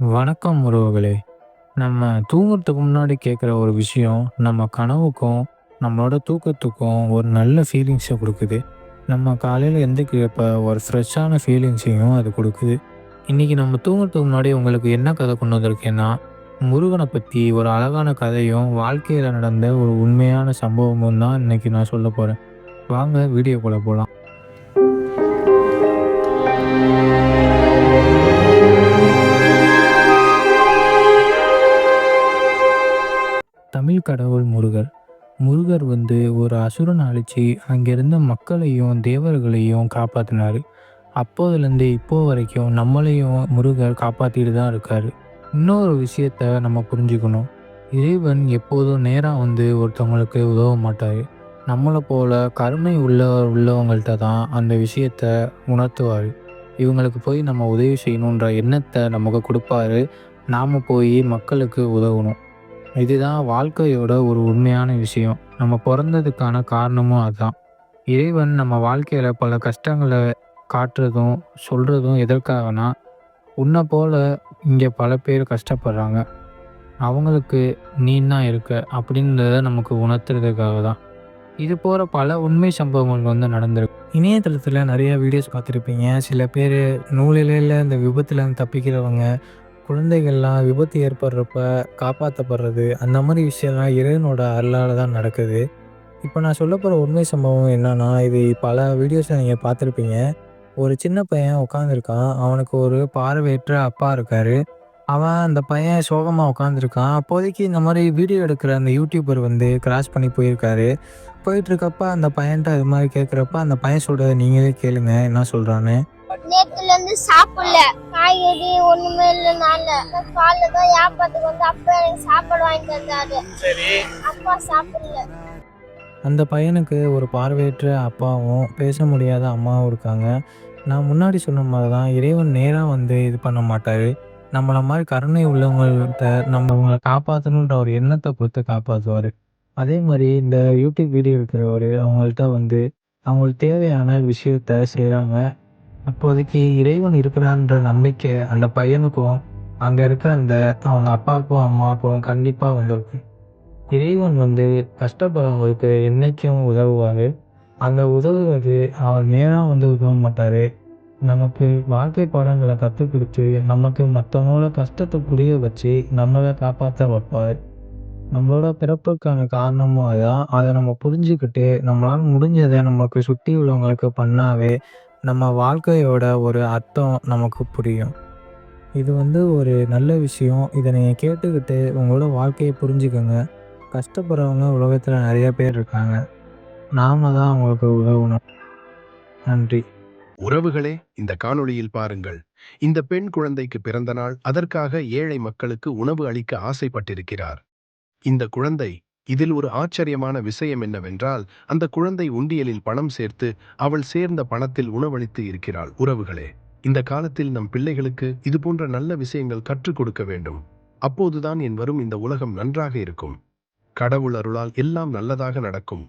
வணக்கம் உறவுகளே! நம்ம தூங்குறதுக்கு முன்னாடி கேட்குற ஒரு விஷயம், நம்ம கனவுக்கும், நம்மளோட தூக்கத்துக்கும் ஒரு நல்ல ஃபீலிங்ஸை கொடுக்குது. நம்ம காலையில எந்திரிக்கிறப்ப ஒரு ஃப்ரெஷ்ஷான ஃபீலிங்ஸையும் அது கொடுக்குது. இன்றைக்கி நம்ம தூங்குறதுக்கு முன்னாடி உங்களுக்கு என்ன கதை கொண்டு வந்திருக்கேன்னா, முருகனை பற்றி ஒரு அழகான கதையும், வாழ்க்கையில் நடந்த ஒரு உண்மையான சம்பவமும் தான் இன்றைக்கி நான் சொல்லப் போகிறேன் வாங்க வீடியோக்குள்ள போகலாம் தமிழ் கடவுள் முருகர். முருகர் வந்து ஒரு அசுரன் அழிச்சு, அங்கிருந்த மக்களையும், தேவர்களையும் காப்பாற்றினார் அப்போதுலேருந்து இப்போ வரைக்கும் நம்மளையும் முருகர் காப்பாற்றிட்டு தான் இருக்கார் இன்னொரு விஷயத்த நம்ம புரிஞ்சுக்கணும். இறைவன் எப்போதும் நேராக வந்து ஒருத்தவங்களுக்கு உதவ மாட்டார் நம்மளை போல கருணை உள்ள உள்ளவங்கள்ட்ட தான் அந்த விஷயத்த உணர்த்துவார் இவங்களுக்கு போய் நம்ம உதவி செய்யணுன்ற எண்ணத்தை நமக்கு கொடுப்பாரு நாம் போய் மக்களுக்கு உதவணும். இதுதான் வாழ்க்கையோட ஒரு உண்மையான விஷயம். நம்ம பிறந்ததுக்கான காரணமும் அதுதான் இறைவன் நம்ம வாழ்க்கையில் பல கஷ்டங்களை காட்டுறதும், சொல்கிறதும் எதற்காகனா, உன்னை போல இங்கே பல பேர் கஷ்டப்படுறாங்க. அவங்களுக்கு நீ தான் இருக்க அப்படின்றத நமக்கு உணர்த்துறதுக்காக தான். இது போகிற பல உண்மை சம்பவங்கள் வந்து நடந்திருக்கு. இணையதளத்தில் நிறையா வீடியோஸ் பார்த்துருப்பீங்க. சில பேர் நூலிலையில் இந்த விபத்துலேருந்து தப்பிக்கிறவங்க, குழந்தைகள்லாம் விபத்து ஏற்படுறப்ப காப்பாற்றப்படுறது அந்த மாதிரி விஷயம்லாம் இறைவனோட அருளால் தான் நடக்குது. இப்போ நான் சொல்ல போகிற உண்மை சம்பவம் என்னன்னா, இது பல வீடியோஸில் நீங்கள் பார்த்துருப்பீங்க. ஒரு சின்ன பையன் உட்காந்துருக்கான். அவனுக்கு ஒரு பார்வையற்ற அப்பா இருக்கார் அவன் அந்த பையன் சோகமாக உட்காந்துருக்கான். அப்போதைக்கு இந்த மாதிரி வீடியோ எடுக்கிற அந்த யூடியூபர் வந்து கிராஸ் பண்ணி போயிருக்காரு. போயிட்டுருக்கப்ப அந்த பையன்ட்ட இது மாதிரி கேட்குறப்ப, அந்த பையன் சொல்கிறத நீங்களே கேளுங்க என்ன சொல்கிறான்னு சாப்பிடல காய்கறி ஒண்ணுமே இல்லனால காலைல தான் வியாபாரத்துக்கு வந்து அப்பா எனக்கு சாப்பாடு வாங்கிட்டு வந்தாரு அப்பா சாப்பிடல அந்த பையனுக்கு ஒரு பார்வையற்ற அப்பாவும், பேச முடியாத அம்மாவும் இருக்காங்க. நான் முன்னாடி சொன்ன மாரி தான் இறைவன் நேரா வந்து இது பண்ண மாட்டாரு. நம்மள மாரி கருணை உள்ளவங்கள்ட்ட நம்ம அவங்கள காப்பாத்தணுன்ற ஒரு எண்ணத்த குடுத்து காப்பாத்துவாரு. அதே மாரி இந்த யூடியூப் வீடியோ எடுக்கிறவரு அவங்கள்ட்ட வந்து அவங்களுக்கு தேவையான விஷயத்த செய்றாங்க. அப்போதைக்கு இறைவன் இருக்கிறான்ற நம்பிக்கை அந்த பையனுக்கும், அங்க இருக்க அந்த அவங்க அப்பாவுக்கும், அம்மாவுக்கும் கண்டிப்பா வந்திருக்கும். இறைவன் வந்து கஷ்டப்படுறவங்களுக்கு என்னைக்கும் உதவுவாரு. அந்த உதவுவது அவர் நேராக வந்து உதவ மாட்டாரு. நமக்கு வாழ்க்கை பாடங்களை கற்றுக் கொடுத்து நமக்கு மத்தவங்களோட கஷ்டத்தை புரிய வச்சு, நம்மளை காப்பாற்ற வைப்பாரு. நம்மளோட பிறப்புக்கான காரணமும் அதுதான் அதை நம்ம புரிஞ்சுக்கிட்டு, நம்மளால முடிஞ்சதை நமக்கு சுற்றி உள்ளவங்களுக்கு பண்ணாவே, நம்ம வாழ்க்கையோட ஒரு அர்த்தம் நமக்கு புரியும். இது வந்து ஒரு நல்ல விஷயம். இதை நீங்கள் கேட்டுக்கிட்டு உங்களோட வாழ்க்கையை புரிஞ்சுக்கோங்க கஷ்டப்படுறவங்க உலகத்தில் நிறைய பேர் இருக்காங்க. நாம தான் அவங்களுக்கு உதவணும். நன்றி. உறவுகளே இந்த காணொளியில் பாருங்கள் இந்த பெண் குழந்தைக்கு பிறந்த நாள் அதற்காக ஏழை மக்களுக்கு உணவு அளிக்க ஆசைப்பட்டிருக்கிறார் இந்த குழந்தை இதில் ஒரு ஆச்சரியமான விஷயம் என்னவென்றால் அந்த குழந்தை உண்டியலில் பணம் சேர்த்து அவள் சேர்ந்த பணத்தில் உணவளித்து இருக்கிறாள். உறவுகளே இந்த காலத்தில் நம் பிள்ளைகளுக்கு இது போன்ற நல்ல விஷயங்கள் கற்றுக் கொடுக்க வேண்டும். அப்போதுதான் என் வரும் இந்த உலகம் நன்றாக இருக்கும். கடவுள் அருளால் எல்லாம் நல்லதாக நடக்கும்.